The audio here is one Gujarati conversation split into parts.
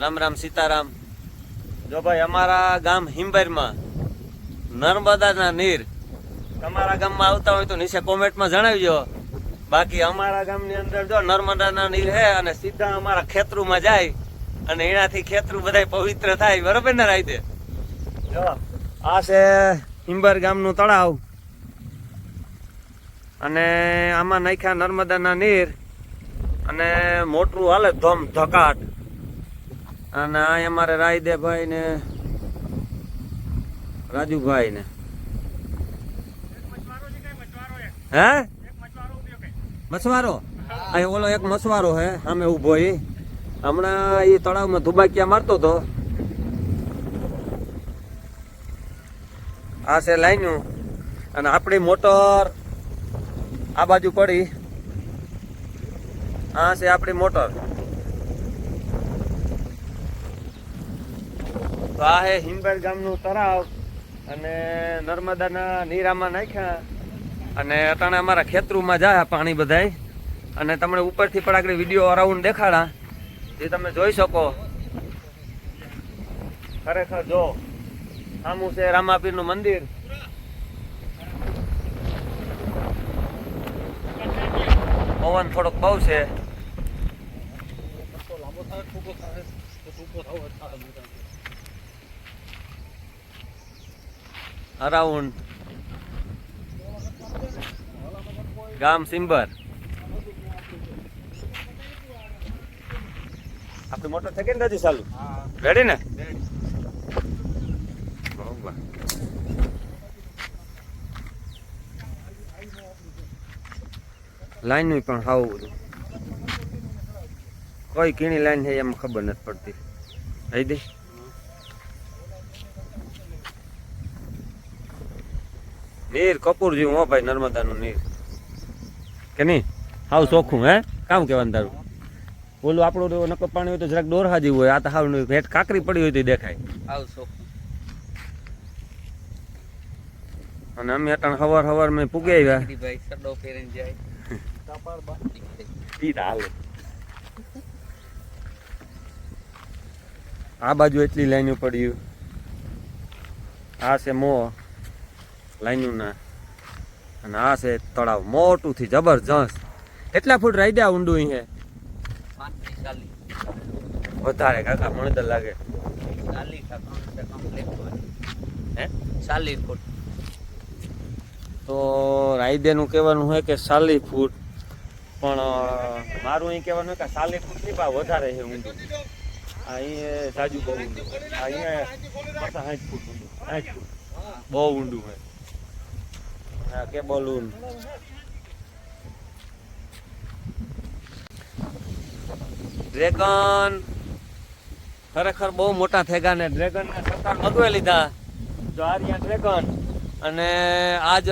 રામ રામ સીતારામ. જો ભાઈ અમારા ગામ હિંબેરમાં નર્મદાના નીર તમારા ગામમાં આવતા હોય તો નીચે કોમેન્ટમાં જણાવજો. બાકી અમારા ગામની અંદર જો નર્મદાના નીર હે અને સીધા અમારા ખેતરુમાં જાય અને એનાથી ખેતરું બધાય પવિત્ર થાય, બરોબર ને રાઈતે જો, આ છે હિંબર ગામનું તળાવ. અને આમાં નાખ્યા નર્મદાના નીર અને મોટરું હાલે ધમ ધકાટ અને આ અમારે રાયદેભાઈ ને રાજુભાઈ ને હે? મછવારો? અહીં ઓલો એક મછવારો હે અમે ઊભો એ હમણાં એ તળાવમાં ધુબાકિયા મારતો હતો. આ છે લાઈનું. અને આપણી મોટર આ બાજુ પડી. આ છે આપણી મોટર. તો આ હે હિંબર ગામનું તળાવ અને નર્મદાના નીરામાં નાખ્યા અને અટાણે અમારા ખેતરુમાં જાય પાણી બધાય. અને તમને ઉપરથી પણ આગળ વીડિયો અરાઉન્ડ દેખાડા. જે તમે જોઈ શકો. ખરેખર જો સામું છે રામાપીરનું મંદિર. પવન થોડોક બહુ છે. અરાઉન્ડ ગામ સિમ્બર. આપણે મોટર થઈ ગઈ ને દાદી ચાલુ? રેડી ને. લાઈનનું પણ હાવ બધું. કોઈ કીણી લાઈન છે એમ ખબર નથી પડતી. રહી દે. નીર કપૂર જેવું હો ભાઈ નર્મદાનું નીર. કે નહીં? હાવ ચોખ્ખું હે? કામ કહેવાનું તારું? ઓલું આપણું નકર પાણી હોય તો જરાક દોરહા જેવું હોય. આ તો હાવ. ભેટ કાકરી પડી હોય તો દેખાય. આવશો અને અમે અટાણ હવાર હવાર મેં પૂગે આવ્યા. ભાઈ સડો ફેરીને જાય. તો હાલે. આ બાજુ એટલી લાઈનો પડ્યું આ છે મો લાઈનો ના અને આ છે તળાવ. મોટું થી જબરજસ્ત. કેટલા ફૂટ રાઈડ્યા ઊંડું અહીં? વધારે કાકા મને તો લાગે. ચાલીસ કમ્પ્લીટ હોય હે? ચાલીસ ફૂટ. તો રાયદેનું કહેવાનું હોય કે સાલી ફૂટ. પણ મારું અહીં કહેવાનું હોય કે સાલી ફૂટ નહીં પણ વધારે છે ઊંડું. આ અહીં સાજુ બહુ ઊંડું. અહીંયા સાઠ ફૂટ ઊંડું. સાઠ ફૂટ. બહુ ઊંડું છે. હા ઊંડ ડ્રેગન ખરેખર બહુ મોટા થઈ ગયા ને ડ્રેગનના સરકાર મગવે લીધા. જો આર્યા ડ્રેગન અને આજ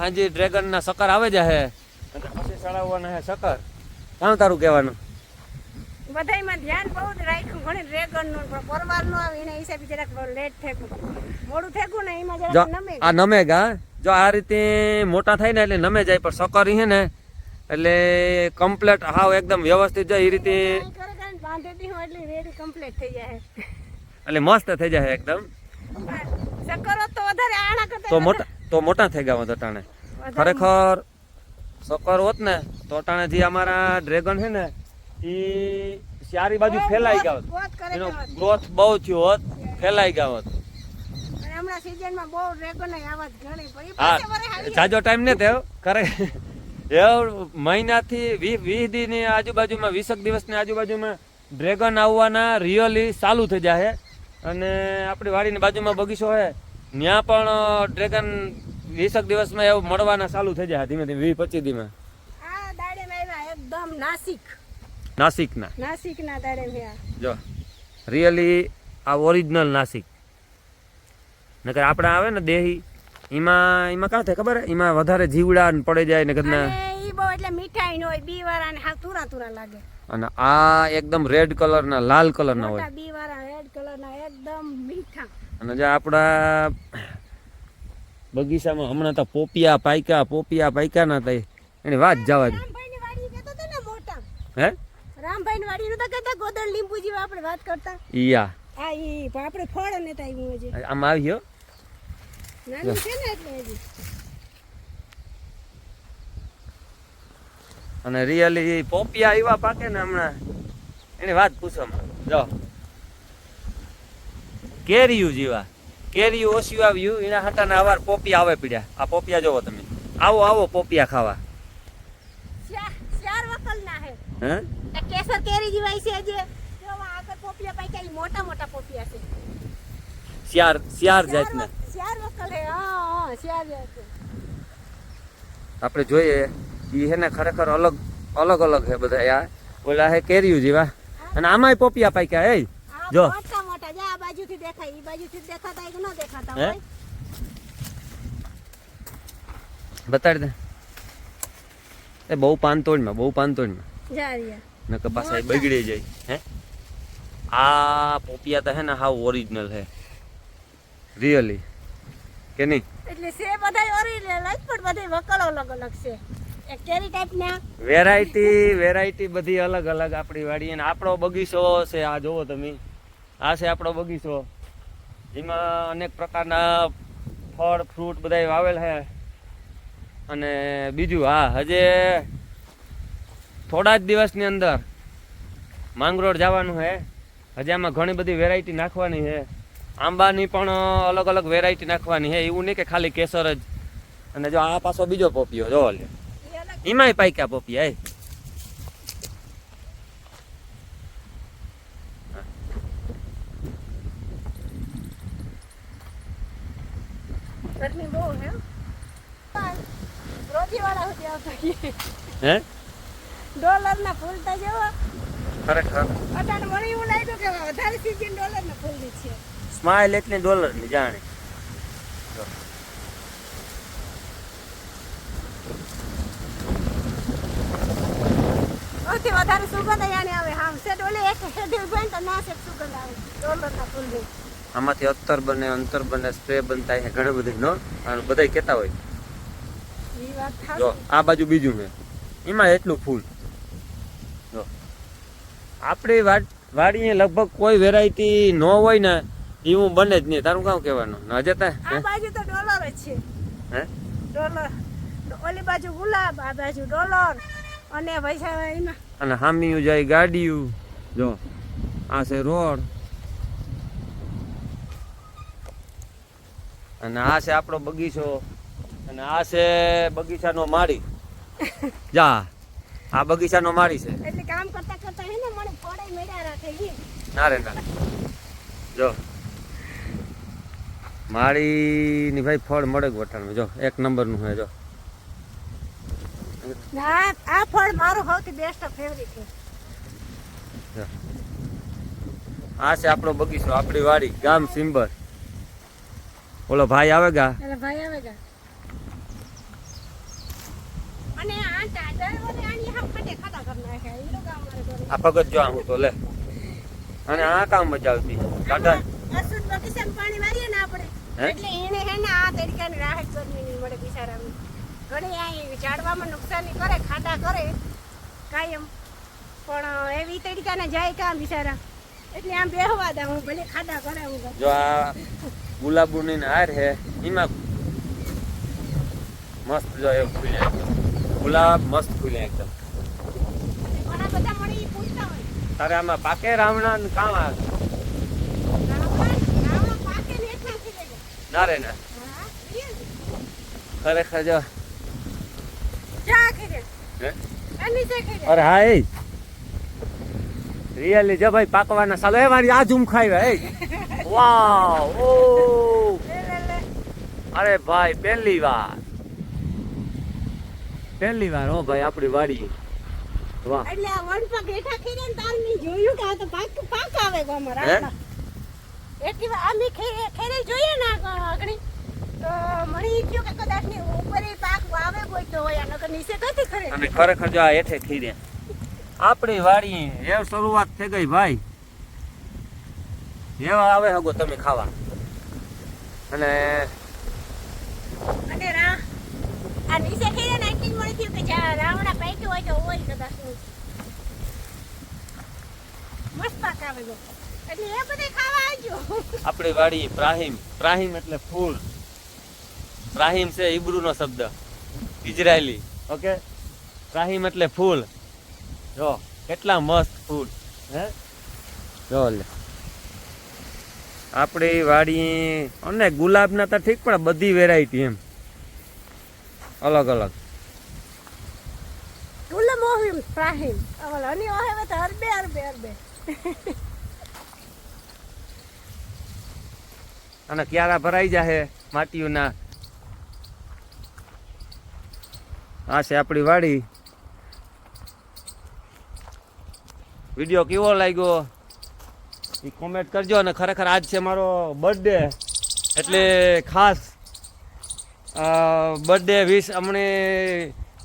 હાજી ડ્રેગન ના સકર આવે જ હે. અને પછી ચડાવવાના હે સકર કામ તારું કહેવાનું? બધાયમાં ધ્યાન બહુ જ રાખ્યું. ઘણી ડ્રેગનનું પણ પરવારનું આવે એના હિસાબે જરાક લેટ થેકું મોડું થેકું ને એમાં જરાક નમે આ નમે ગા જો આ રીતે મોટા થાય ને એટલે નમે જાય, પણ સકર છે ને એટલે કમ્પ્લેટ હાવ એકદમ વ્યવસ્થિત જાય એ રીતે એટલે મસ્ત થઈ જાય એકદમ. તો મોટા તો મોટા થઈ ગયા હોત અટાણે ખરેખર સકર હોત ને, તો અટાણે જે અમારા ડ્રેગન છે ને એ ચારી બાજુ ફેલાઈ ગયા હોત. એનો ગ્રોથ બહુ થયો હોત, ફેલાઈ ગયા હોત. સિઝનમાં બહુ ડ્રેગન આવા જ ઘણી પડી હાલી જાજો ટાઈમ ને થયો કરે. એ મહિનાથી વીસ વીસ દીની આજુબાજુમાં વીસક દિવસની આજુબાજુમાં ડ્રેગન આવવાના રિયલી ચાલુ થઈ જાય અને આપણી વાડીની બાજુમાં બગીચો છે ત્યાં પણ ડ્રેગન વીસક દિવસમાં એવું મળવાના ચાલુ થઈ જાય ધીમે ધીમે વીસ પચીસ દીમાં એકદમ નાસિક. નાસિકના. નાસિક ના દાડે જો રિયલી આ ઓરિજિનલ નાસિક. નકર આપણે આવે ને દેહી એમાં એમાં કાં થાય ખબર? એમાં વધારે જીવડા પડે જાય ને ઈ બહુ એટલે મીઠાઈ નો હોય બી વાળા ને હા તુરા તુરા લાગે. અને આ એકદમ રેડ કલર ના લાલ કલર ના હોય. બી વાળા રેડ કલર ના એકદમ મીઠા. અને જે આપણા બગીચામાં હમણાં તો પોપિયા પાયકા પોપિયા પાયકા ના થાય. એની વાત જવા દે. હે? રામભાઈ વાડી નું તો કહેતા ગોદડ લીંબુ જેવા આપણે વાત કરતા. ઈયા આ. ઈ આપણે ફળ ને તાઈ મોજે આમ આવી ગયો નાનું છે ને એટલે હજી અને રિયલી પોપિયા એવા પાકે ને હમણાં. એની વાત પૂછો. જો. કેરીયું જેવા. કેરીયું ઓછું આવ્યું એના હાટાના અવાર પોપિયા આવે પીડ્યા. આ પોપિયા જોવો તમે. આવો આવો પોપિયા ખાવા. કેસર કેરી જેવા છે જે પોપિયા મોટા મોટા પોપિયા છે. જાતના ચાર ચાર જાત છે. આપણે જોઈએ એ હે ને ખરેખર અલગ અલગ અલગ હે બધા. આ ઓલા હે કેરીયું જેવા. અને આમાંય પોપિયા પાક્યા એ જો. મોટા મોટા. જા આ બાજુથી દેખાય ઈ બાજુથી દેખાતા કે ન દેખાતા હોય બતાડી દે. એ બહુ પાનતોડમાં બહુ પાનતોડમાં. જા રહ્યા નકર પાછા બગડી જાય હે? આ પોપિયા તો હે ને હાવ ઓરિજિનલ હે. રિયલી કે નહીં? એટલે સે બધાય ઓરિજિનલ જ પણ બધાય વકલ અલગ અલગ છે. કેરી ટાઈપ ના. વેરાયટી વેરાયટી બધી અલગ અલગ આપણી વાડી અને આપણો બગીચો છે આ જોવો તમે. આ છે આપણો બગીચો. જેમાં અનેક પ્રકારના ફળ ફ્રૂટ બધા વાવેલ છે અને બીજું હા હજે થોડા જ દિવસની અંદર માંગરોળ જવાનું છે હજી આમાં ઘણી બધી વેરાયટી નાખવાની છે આંબાની પણ અલગ અલગ વેરાયટી નાખવાની હે એવું નહીં કે ખાલી કેસર જ. અને જો આ પાછો બીજો પોપિયો જો લે એમાંય પાક્યા પોપિયા એ. બહુ હે? ડોલર ના ફૂલ જેવો. ખરેખર? અટાણ મને એવું લાગ્યું કે વધારે સીઝન ડોલર ના ફૂલ છે. સ્માઇલ જાણે. સૌથી વધારે સુગંધ અહીંયા આવે. હા એક હેડ ઊભા તો ના સેટ સુગંધ આવે. ડોલર ના આમાંથી અત્તર બને અંતર બને સ્પ્રે બનતા છે ઘણું બધું નો અને બધા કહેતા હોય. જો આ બાજુ બીજું મેં. એમાં એટલું ફૂલ. જો. આપણી વાડીએ લગભગ કોઈ વેરાયટી ન હોય ને એવું બને જ નહીં. તારું કામ કહેવાનું? હજે તા આ બાજુ તો ડોલર જ છે. હે? ડોલર. ઓલી બાજુ ગુલાબ આ બાજુ ડોલર. અને પૈસા એમાં અને હામીયું જાય ગાડીયું. જો આ છે રોડ. અને આ છે આપણો બગીચો. અને આ છે બગીચાનો માળી. જા આ બગીચાનો માળી છે. એટલે કામ કરતા કરતા હે ને મને પડે મેળ્યા રાખે ઈ. ના રે ના જો. માળીની ભાઈ ફળ મળે ગોઠાણમાં જો એક નંબરનું હે જો. આ ફળ મારું સૌથી બેસ્ટ ફેવરિટ છે. આ છે આપણો બગીચો આપણી વાડી ગામ સિંબર ઓલો ભાઈ આવે ગા? ભાઈ આવે આ ભગત જો હું તો લે. અને આ કામ મજા આવતી. કાઢા અસુદ બગીચામાં પાણી વારીએ ને આપણે હે? એટલે એને હે ને આ તડકાની રાહત નહીં મળે બિચારાની. ઘણી આ ઝાડવામાં નુકસાની કરે ખાડા કરે કાયમ. પણ એવી તડકાને જાય કામ બિચારા? એટલે આમ બેહવા દે હું ભલે ખાડા કરે હું જો આ ગુલાબુની હાર હે એમાં મસ્ત જો એ ફૂલ્યા ગુલાબ મસ્ત ફૂલે એકદમ. તારે આમાં પાકે રાવણા ને કામ આવે રાવણ રાવણ પાકે ને એટલા થઈ જાય ના રે ના. ખરેખર જો. અરે હા? એ રિયલી જો ભાઈ પાકવાના સાલો. એ મારી આ ઝૂમ ખાઈ એ વાવ ઓ. અરે ભાઈ પહેલી વાર. પહેલી વાર હો ભાઈ આપણી વાડી વાહ. એટલે આ વન પર બેઠા ખીરે ને તાર જોયું કે આ તો પાક પાક આવે ગામમાં હે? એટલી અમે ખેરે ખેરે જોઈએ ને આગળ તો મળી ગયું કે કદાચની ઉપર પાક વાવે કોઈ તો હોય નકર નીચે કથી ખરે. અને ખરેખર જો આ હેઠે ખીરે. આપણી વાડી એવ શરૂઆત થઈ ગઈ ભાઈ. એવા આવે હગો તમે ખાવા. અને અને રા આ નીચે ખીરે ને એટલી જ મને કે જા રાવણા પૈકી હોય તો હોય કદાચ. મસ્ત પાક આવે છે એટલે એ બધે ખાવા આવજો. આપણી વાડી પ્રાહિમ. પ્રાહિમ એટલે ફૂલ. પ્રાહિમ છે હિબ્રુનો શબ્દ. ઇઝરાયલી. ઓકે? પ્રાહિમ એટલે ફૂલ. જો કેટલા મસ્ત ફૂલ. હે? જો લે. આપણી વાડી અને ગુલાબના તો ઠીક પણ બધી વેરાયટી એમ. અલગ અલગ. ગુલામ મોહિમ પ્રાહિમ. અવલ હની ઓહે તો અરબે અરબે અરબે. અને ક્યારા ભરાઈ જાહે માટીઓના. આ છે આપણી વાડી. વીડિયો કેવો લાગ્યો? એ કોમેન્ટ કરજો અને ખરેખર આજ છે મારો બર્થડે એટલે ખાસ બર્થડે વિશ અમને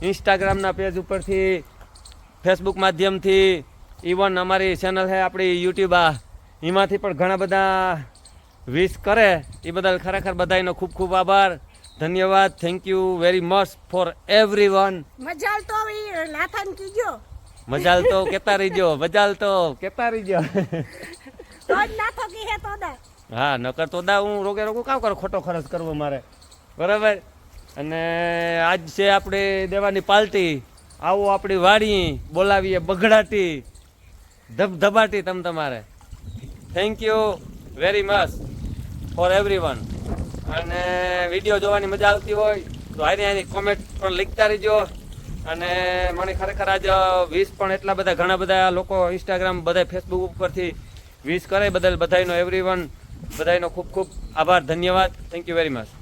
ઇન્સ્ટાગ્રામના પેજ ઉપરથી ફેસબુક માધ્યમથી ઇવન અમારી ચેનલ છે આપણી યુટ્યુબ આ. એમાંથી પણ ઘણા બધા વિશ કરે એ બદલ ખરેખર બધાનો ખૂબ ખૂબ આભાર. ધન્યવાદ thank you very much for everyone મજાલ તો ઈ લાથાન કીજો. મજાલ તો કેતા રહીજો મજાલ તો કેતા રહીજો. નાથો કી હે તો દા. હા નકર તો દા હું રોગે રોગો કામ કરો ખોટો ખર્ચ કરવો મારે. બરાબર? અને આજ છે આપણે દેવાની પાલટી. આવો આપણી વાડી બોલાવીએ બગડાટી ધબધબાટી તમ તમારે. Thank you very much for everyone અને વીડિયો જોવાની મજા આવતી હોય, તો આની આની કોમેન્ટ પણ લખતા રહેજો. અને મને ખરેખર આજ વીસ પણ એટલા બધા ઘણા બધા લોકો ઇન્સ્ટાગ્રામ બધા ફેસબુક ઉપરથી વીસ કરે. બદલ બધાનો એવરી વન બધાનો ખૂબ ખૂબ આભાર, ધન્યવાદ. Thank you very much